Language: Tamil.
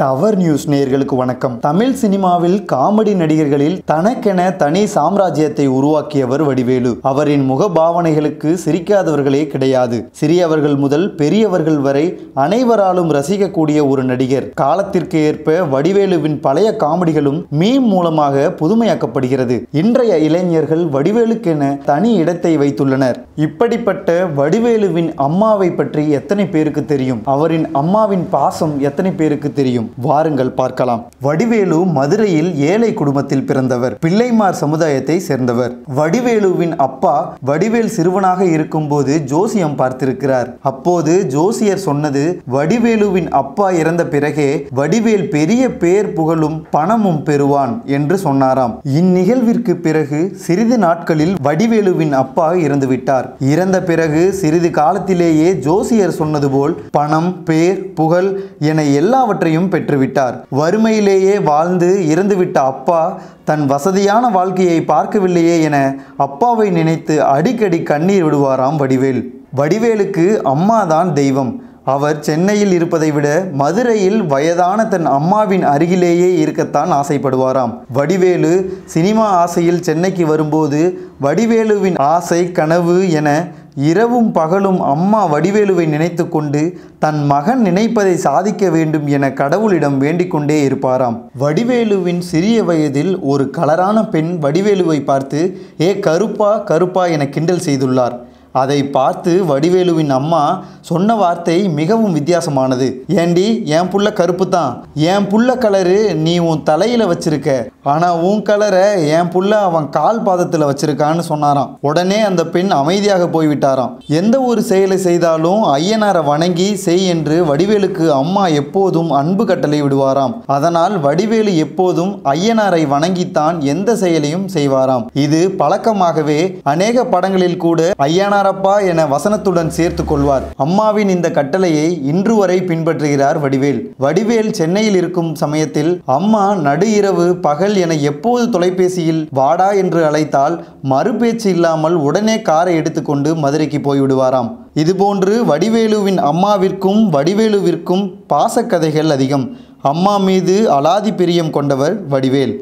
டவர் நியூஸ் நேயர்களுக்கு வணக்கம். தமிழ் சினிமாவில் காமெடி நடிகர்களில் தனக்கென தனி சாம்ராஜ்யத்தை உருவாக்கியவர் வடிவேலு. அவரின் முகபாவனைகளுக்கு சிரிக்காதவர்களே கிடையாது. சிறியவர்கள் முதல் பெரியவர்கள் வரை அனைவராலும் ரசிக்கக்கூடிய ஒரு நடிகர். காலத்திற்கு ஏற்ப வடிவேலுவின் பழைய காமெடிகளும் மீம் மூலமாக புதுமையாக்கப்படுகிறது. இன்றைய இளைஞர்கள் வடிவேலுக்கென தனி இடத்தை வைத்துள்ளனர். இப்படிப்பட்ட வடிவேலுவின் அம்மாவை பற்றி எத்தனை பேருக்கு தெரியும்? அவரின் அம்மாவின் பாசம் எத்தனை பேருக்கு தெரியும்? வாருங்கள் பார்க்கலாம். வடிவேலு மதுரையில் ஏழை குடும்பத்தில் பிறந்தவர். பிள்ளைமார் சமுதாயத்தை சேர்ந்தவர். வடிவேலுவின் அப்பா வடிவேல் சிறுவனாக இருக்கும்போது ஜோசியம் பார்த்திருக்கிறார். அப்போது ஜோசியர் சொன்னது வடிவேலுவின் அப்பா இறந்த பிறகே வடிவேல் பெரிய பேர் புகழும் பணமும் பெறுவான் என்று சொன்னாராம். இந்நிகழ்விற்கு பிறகு சிறிது நாட்களில் வடிவேலுவின் அப்பா இறந்துவிட்டார். இறந்த பிறகு சிறிது காலத்திலேயே ஜோசியர் சொன்னது போல் பணம் பேர் புகழ் என எல்லாவற்றையும் பெற்றுவிட்டார். வறுமையிலேயே வாழ்ந்து இறந்துவிட்ட அப்பா தன் வசதியான வாழ்க்கையை பார்க்கவில்லையே என அப்பாவை நினைத்து அடிக்கடி கண்ணீர் விடுவாராம் வடிவேல். வடிவேலுக்கு அம்மாதான் தெய்வம். அவர் சென்னையில் இருப்பதை விட மதுரையில் வயதான தன் அம்மாவின் அருகிலேயே இருக்கத்தான் ஆசைப்படுவாராம். வடிவேலு சினிமா ஆசையில் சென்னைக்கு வரும்போது வடிவேலுவின் ஆசை கனவு என இரவும் பகலும் அம்மா வடிவேலுவை நினைத்து கொண்டு தன் மகன் நினைப்பதை சாதிக்க வேண்டும் என கடவுளிடம் வேண்டிக்கொண்டே இருப்பாராம். வடிவேலுவின் சிறிய வயதில் ஒரு கலரான பெண் வடிவேலுவை பார்த்து ஏ கருப்பா கருப்பா என கிண்டல் செய்துள்ளார். அதை பார்த்து வடிவேலுவின் அம்மா சொன்ன வார்த்தை மிகவும் வித்தியாசமானது. ஏண்டி என் புள்ள கருப்பு தான் என் புள்ள கலரு நீ உன் தலையில வச்சிருக்க. ஆனா உன் கலரை என் புள்ள அவன் கால் பாதத்துல வச்சிருக்கான்னு சொன்னாராம். உடனே அந்த பெண் அமைதியாக போய்விட்டாராம். எந்த ஒரு செயலை செய்தாலும் ஐயனாரை வணங்கி செய் என்று வடிவேலுக்கு அம்மா எப்போதும் அன்பு கட்டளை விடுவாராம். அதனால் வடிவேலு எப்போதும் ஐயனாரை வணங்கித்தான் எந்த செயலையும் செய்வாராம். இது பழக்கமாகவே அநேக படங்களில் கூட ஐயனாரப்பா என வசனத்துடன் சேர்த்து கொள்வார் அம்மாவின் இந்த கட்டளையை இன்று வரை பின்பற்றுகிறார் வடிவேல். வடிவேல் சென்னையில் இருக்கும் சமயத்தில் அம்மா நடு இரவு பகல் என எப்போது தொலைபேசியில் வாடா என்று அழைத்தால் மறுபேச்சு இல்லாமல் உடனே காரை எடுத்துக்கொண்டு மதுரைக்கு போய்விடுவாராம். இதுபோன்று வடிவேலுவின் அம்மாவிற்கும் வடிவேலுவிற்கும் பாசக்கதைகள் அதிகம். அம்மா மீது அலாதி பிரியம் கொண்டவர் வடிவேல்.